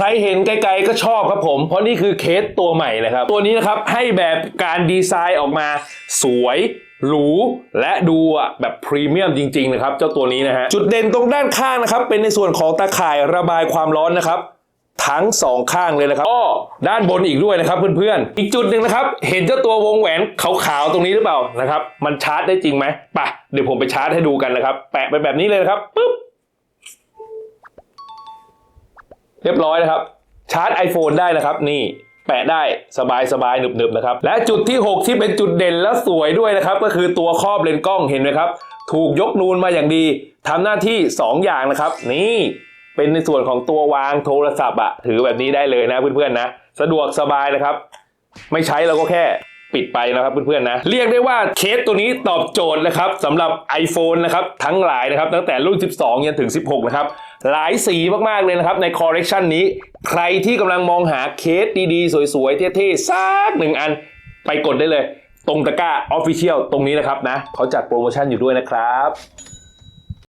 ครเห็นไกลๆก็ชอบครับผม เพราะนี่คือเคสตัวใหม่นะครับ ตัวนี้นะครับให้แบบการดีไซน์ออกมาสวยหรูและดูอะแบบพรีเมียมจริงๆนะครับเจ้าตัวนี้นะฮะ จุดเด่นตรงด้านข้างนะครับ เป็นในส่วนของตาข่ายระบายความร้อนนะครับ ทั้งสองข้างเลยนะครับก็ด้านบนอีกด้วยนะครับเพื่อนๆ อีกจุดหนึ่งนะครับ เห็นเจ้าตัววงแหวนขาวๆตรงนี้หรือเปล่านะครับ มันชาร์จได้จริงไหมไปะเดี๋ยวผมไปชาร์จให้ดูกันนะครับ แปะไปแบบนี้เลยนะครับปุ๊บ เรียบร้อยนะครับ ชาร์จ iPhone ได้นะครับ นี่แปะได้สบายสบายๆหนึบๆนะครับ และจุดที่ 6 ที่เป็นจุดเด่นและสวยด้วยนะครับ ก็คือตัวครอบเลนส์กล้องเห็นไหมครับ ถูกยกนูนมาอย่างดีทำหน้าที่ 2 อย่างนะครับ นี่เป็นในส่วนของตัววางโทรศัพท์อะถือแบบนี้ได้เลยนะเพื่อนๆนะ สะดวกสบายนะครับ ไม่ใช้เราก็แค่ ปิดไปนะครับเพื่อนๆนะ เรียกได้ว่าเคสตัวนี้ตอบโจทย์นะครับสำหรับ iPhone นะครับทั้งหลายนะครับตั้งแต่รุ่น 12 ยันถึง 16 นะครับ หลายสีมากๆเลยนะครับในคอร์เรคชันนี้ ใครที่กำลังมองหาเคสดีๆ สวยๆ เท่ๆสักหนึ่งอันไปกดได้เลย ตรงตะกร้า Official ตรงนี้นะครับนะเขาจัดโปรโมชั่นอยู่ด้วยนะครับ